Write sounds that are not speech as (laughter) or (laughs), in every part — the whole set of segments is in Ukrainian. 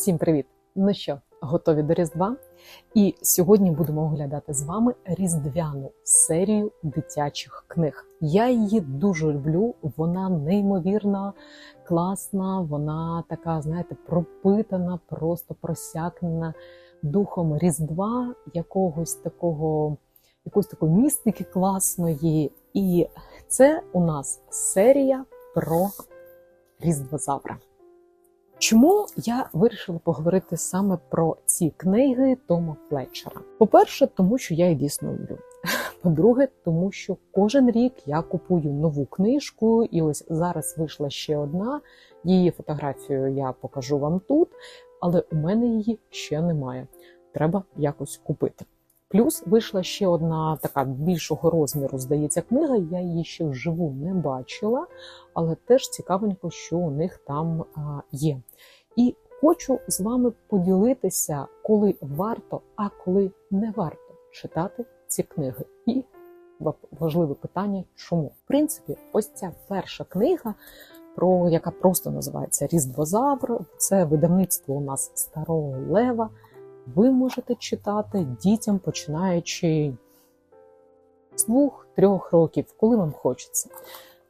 Всім привіт! Ну що, готові до Різдва? І сьогодні будемо оглядати з вами різдвяну серію дитячих книг. Я її дуже люблю, вона неймовірно класна, вона така, знаєте, пропитана, просто просякнена духом Різдва, якогось такого, якоїсь такої містики класної. І це у нас серія про Різдвозавра. Чому я вирішила поговорити саме про ці книги Тома Флетчера? По-перше, тому що я її дійсно люблю. (laughs) По-друге, тому що кожен рік я купую нову книжку, і ось зараз вийшла ще одна. Її фотографію я покажу вам тут, але у мене її ще немає. Треба якось купити. Плюс вийшла ще одна така більшого розміру, здається, книга. Я її ще вживу не бачила, але теж цікавенько, що у них там є. І хочу з вами поділитися, коли варто, а коли не варто читати ці книги. І важливе питання, чому? В принципі, ось ця перша книга, про яка просто називається Різдвозавр. Це видавництво у нас Старого Лева ви можете читати дітям, починаючи з двох-трьох років, коли вам хочеться.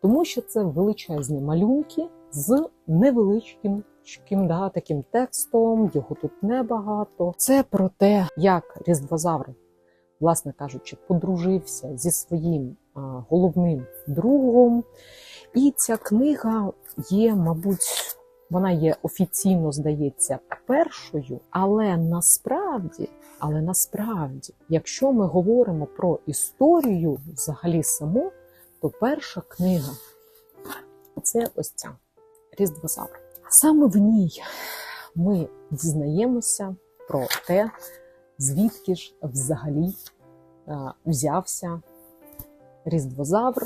Тому що це величезні малюнки з невеличким да, таким текстом, його тут небагато. Це про те, як Різдвозавр, власне кажучи, подружився зі своїм а, головним другом. І ця книга є, мабуть, вона є офіційно, здається, першою, але насправді, але насправді, якщо ми говоримо про історію взагалі саму, то перша книга це ось ця Різдвозавр. Саме в ній ми дізнаємося про те, звідки ж взагалі взявся Різдвозавр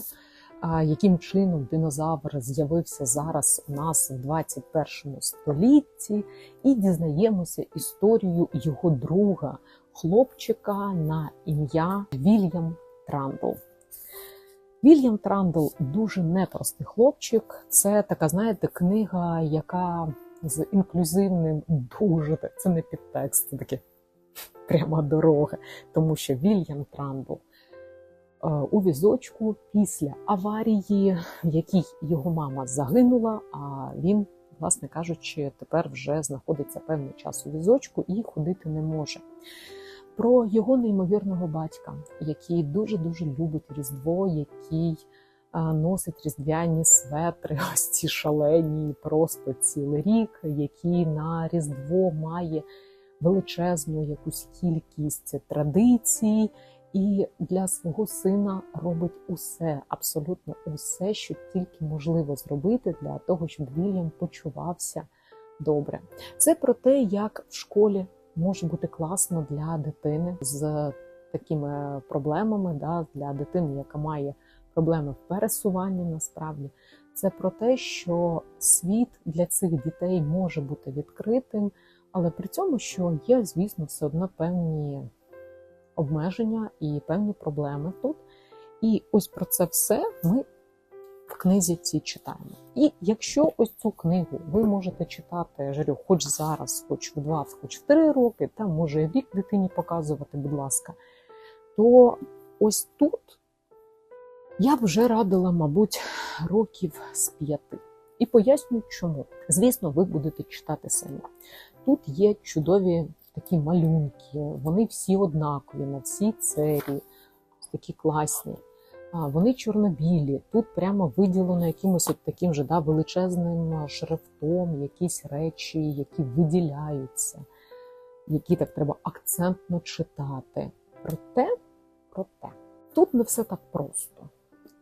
яким чином динозавр з'явився зараз у нас в 21 столітті, і дізнаємося історію його друга, хлопчика на ім'я Вільям Трандл. Вільям Трандл дуже непростий хлопчик. Це така, знаєте, книга, яка з інклюзивним дуже це не підтекст, це таке пряма дорога, тому що Вільям Трандл у візочку після аварії, в якій його мама загинула. А він, власне кажучи, тепер вже знаходиться певний час у візочку і ходити не може. Про його неймовірного батька, який дуже дуже любить різдво, який е, носить різдвяні светри, (laughs) ось ці шалені, просто цілий рік, який на різдво має величезну якусь кількість традицій і для свого сина робить усе, абсолютно усе, що тільки можливо зробити для того, щоб Вільям почувався добре. Це про те, як в школі може бути класно для дитини з такими проблемами, да, для дитини, яка має проблеми в пересуванні, насправді. Це про те, що світ для цих дітей може бути відкритим, але при цьому, що є, звісно, все одно певні обмеження і певні проблеми тут. І ось про це все ми в книзі цій читаємо. І якщо ось цю книгу ви можете читати, жарю, хоч зараз, хоч в 20, хоч в 3 роки, та може рік дитині показувати, будь ласка, то ось тут я б вже радила, мабуть, років з п'яти. І поясню, чому. Звісно, ви будете читати самі. Тут є чудові такі малюнки, вони всі однакові на всій цері, такі класні. А, Вони чорнобілі. Тут прямо виділено якимось от таким же да, величезним шрифтом, якісь речі, які виділяються, які так треба акцентно читати. Проте, проте, тут не все так просто.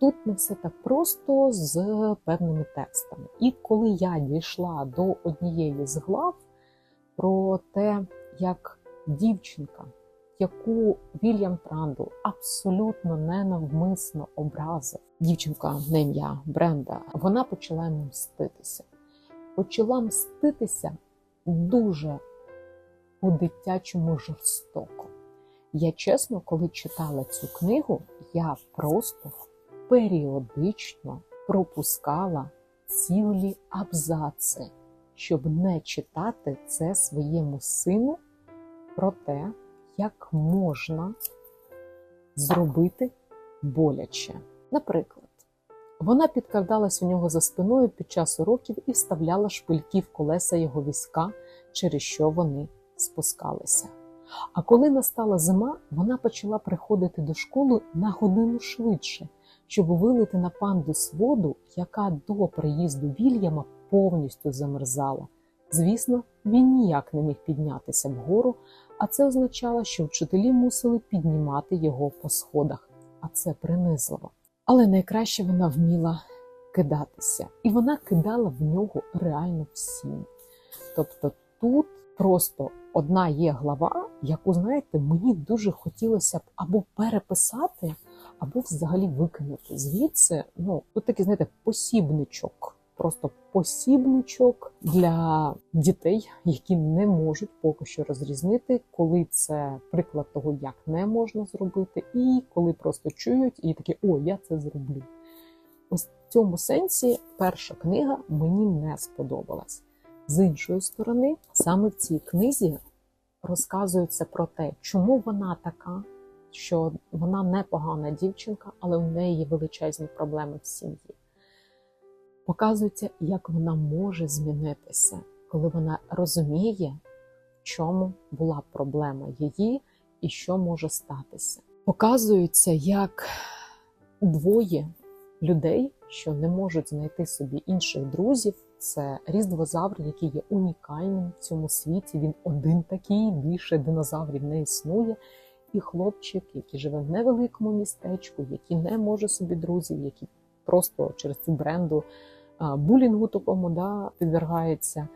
Тут не все так просто з певними текстами. І коли я дійшла до однієї з глав про те, як дівчинка, яку Вільям Трандл абсолютно ненавмисно образив, дівчинка на ім'я Бренда, вона почала мститися. Почала мститися дуже по-дитячому жорстоко. Я чесно, коли читала цю книгу, я просто періодично пропускала цілі абзаци щоб не читати це своєму сину про те, як можна зробити боляче. Наприклад, вона підкрадалась у нього за спиною під час уроків і вставляла шпильки в колеса його візка, через що вони спускалися. А коли настала зима, вона почала приходити до школи на годину швидше, щоб вилити на пандус воду, яка до приїзду Вільяма повністю замерзала. Звісно, він ніяк не міг піднятися вгору, а це означало, що вчителі мусили піднімати його по сходах, а це принизливо. Але найкраще вона вміла кидатися, і вона кидала в нього реально всім. Тобто тут просто одна є глава, яку, знаєте, мені дуже хотілося б або переписати, або взагалі викинути. Звідси, ну, тут такий, знаєте, посібничок. Просто посібничок для дітей, які не можуть поки що розрізнити, коли це приклад того, як не можна зробити, і коли просто чують і такі о, я це зроблю. Ось в цьому сенсі перша книга мені не сподобалась. З іншої сторони, саме в цій книзі розказується про те, чому вона така, що вона непогана дівчинка, але в неї величезні проблеми в сім'ї. Показується, як вона може змінитися, коли вона розуміє, в чому була проблема її і що може статися. Показується, як двоє людей, що не можуть знайти собі інших друзів. Це різдвозавр, який є унікальним в цьому світі. Він один такий, більше динозаврів не існує. І хлопчик, який живе в невеликому містечку, який не може собі друзів, який просто через цю бренду булінгу такому да, підвергається,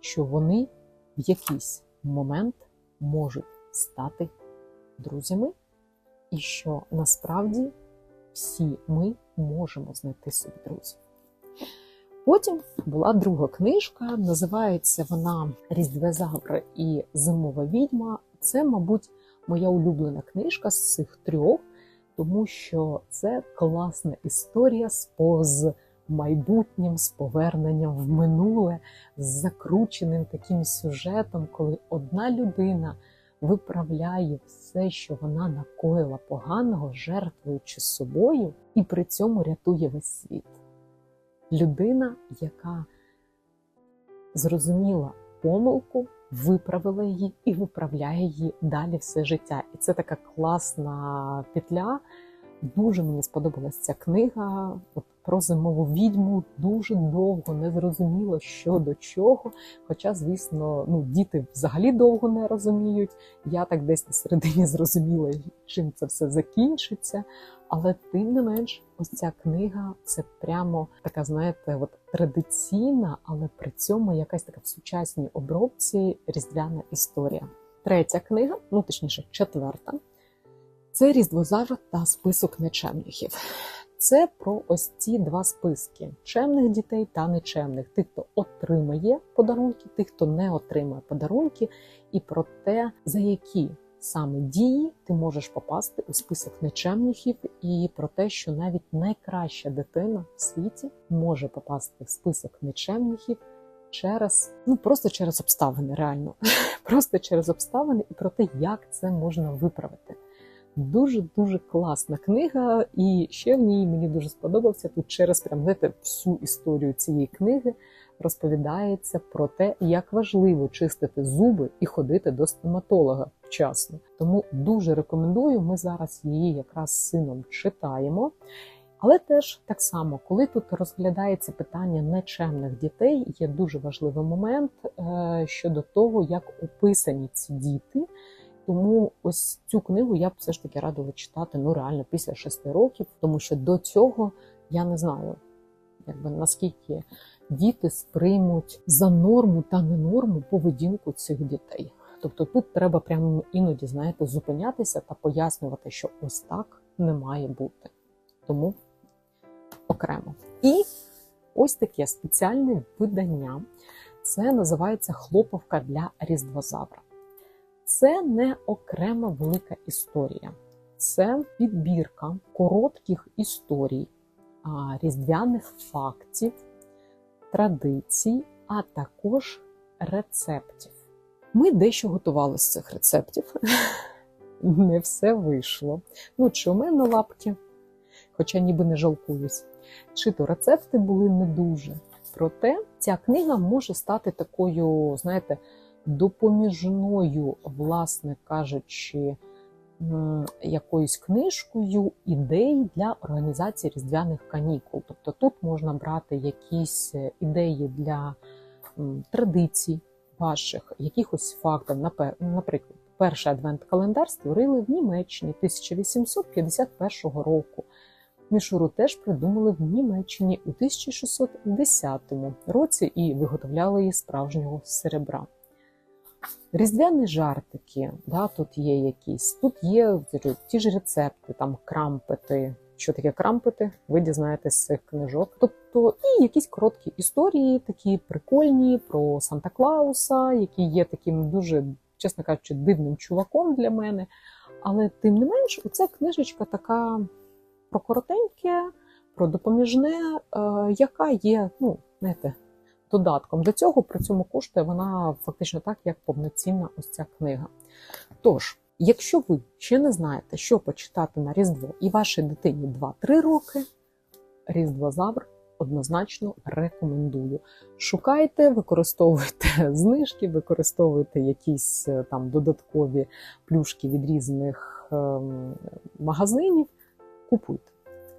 що вони в якийсь момент можуть стати друзями, і що насправді всі ми можемо знайти собі друзів. Потім була друга книжка, називається вона Різдвезавр і Зимова відьма. Це, мабуть, моя улюблена книжка з цих трьох, тому що це класна історія з поз майбутнім, з поверненням в минуле, з закрученим таким сюжетом, коли одна людина виправляє все, що вона накоїла поганого, жертвуючи собою, і при цьому рятує весь світ. Людина, яка зрозуміла помилку, виправила її і виправляє її далі все життя. І це така класна петля. Дуже мені сподобалася ця книга. От про зимову відьму дуже довго не зрозуміло, що до чого. Хоча, звісно, ну діти взагалі довго не розуміють. Я так десь на середині зрозуміла, чим це все закінчиться. Але тим не менш, ось ця книга це прямо така, знаєте, от традиційна, але при цьому якась така в сучасній обробці різдвяна історія. Третя книга, ну точніше, четверта. Це Різдвозавр та список нечемнихів. Це про ось ці два списки: чемних дітей та нечемних, тих, хто отримає подарунки, тих, хто не отримує подарунки, і про те, за які саме дії ти можеш попасти у список нечемнихів, і про те, що навіть найкраща дитина в світі може попасти в список нечемнихів через ну просто через обставини, реально, (laughs) просто через обставини, і про те, як це можна виправити. Дуже-дуже класна книга, і ще в ній мені дуже сподобався тут через прям знаєте, всю історію цієї книги розповідається про те, як важливо чистити зуби і ходити до стоматолога вчасно. Тому дуже рекомендую. Ми зараз її якраз сином читаємо. Але теж так само, коли тут розглядається питання нечемних дітей, є дуже важливий момент е, щодо того, як описані ці діти. Тому ось цю книгу я б все ж таки радила читати ну реально після шести років, тому що до цього я не знаю, якби наскільки діти сприймуть за норму та не норму поведінку цих дітей. Тобто тут треба прямо іноді, знаєте, зупинятися та пояснювати, що ось так не має бути. Тому окремо. І ось таке спеціальне видання. Це називається Хлоповка для Різдвозавра. Це не окрема велика історія, це підбірка коротких історій, різдвяних фактів, традицій а також рецептів. Ми дещо готували з цих рецептів. (laughs) Не все вийшло. Ну, чи у мене лапки, хоча ніби не жалкуюсь. Чи то рецепти були не дуже. Проте ця книга може стати такою, знаєте, допоміжною, власне кажучи, якоюсь книжкою ідей для організації різдвяних канікул. Тобто тут можна брати якісь е, ідеї для традицій ваших, якихось фактів. Наприклад, перший адвент-календар створили в Німеччині 1851 року. Мішуру теж придумали в Німеччині у 1610 році і виготовляли її справжнього серебра. Різдвяні жартики, да, тут є якісь, тут є ті ж рецепти, там крампети. Що таке крампети, ви дізнаєтесь з цих книжок. Тобто і якісь короткі історії, такі прикольні про Санта Клауса, який є таким дуже, чесно кажучи, дивним чуваком для мене. Але тим не менш, оця книжечка така про коротеньке, про допоміжне, е, яка є, ну, знаєте, додатком до цього, при цьому коштує вона фактично так, як повноцінна ось ця книга. Тож, якщо ви ще не знаєте, що почитати на Різдво і вашій дитині 2-3 роки, Різдвозавр однозначно рекомендую. Шукайте, використовуйте (laughs) знижки, використовуйте якісь е, там додаткові плюшки від різних ем, магазинів, купуйте.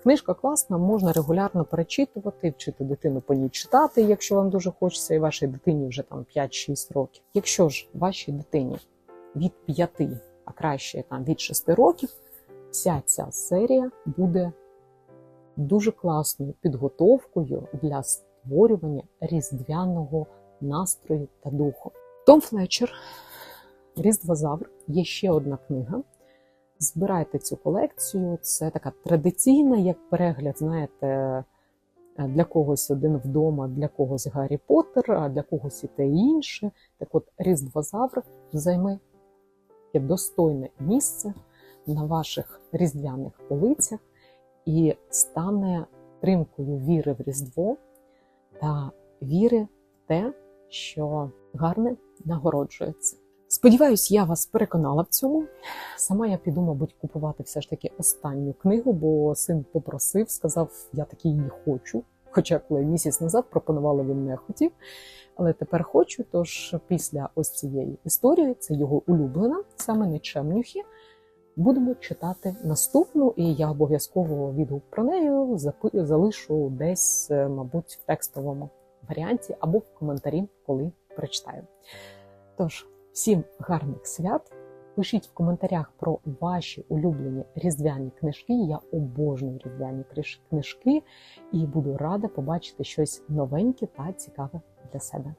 Книжка класна, можна регулярно перечитувати, вчити дитину по ній читати, якщо вам дуже хочеться, і вашій дитині вже там 5-6 років. Якщо ж вашій дитині від 5, а краще там від 6 років, вся ця серія буде дуже класною підготовкою для створювання різдвяного настрою та духу. Том Флетчер, Різдвозавр, є ще одна книга. Збирайте цю колекцію. Це така традиційна, як перегляд, знаєте, для когось один вдома, для когось Гаррі Поттер, а для когось і те інше. Так от Різдвозавр займе достойне місце на ваших різдвяних полицях і стане тримкою віри в Різдво та віри в те, що гарне нагороджується. Сподіваюсь, я вас переконала в цьому. Сама я піду, мабуть, купувати все ж таки останню книгу, бо син попросив, сказав, я таки її хочу. Хоча коли місяць назад пропонувала, він не хотів. Але тепер хочу. Тож після ось цієї історії, це його улюблена, саме Нечемнюхі, будемо читати наступну, і я обов'язково відгук про неї залишу десь, е, мабуть, в текстовому варіанті або в коментарі, коли прочитаю. Тож. Всім гарних свят! Пишіть в коментарях про ваші улюблені різдвяні книжки. Я обожнюю різдвяні книжки і буду рада побачити щось новеньке та цікаве для себе.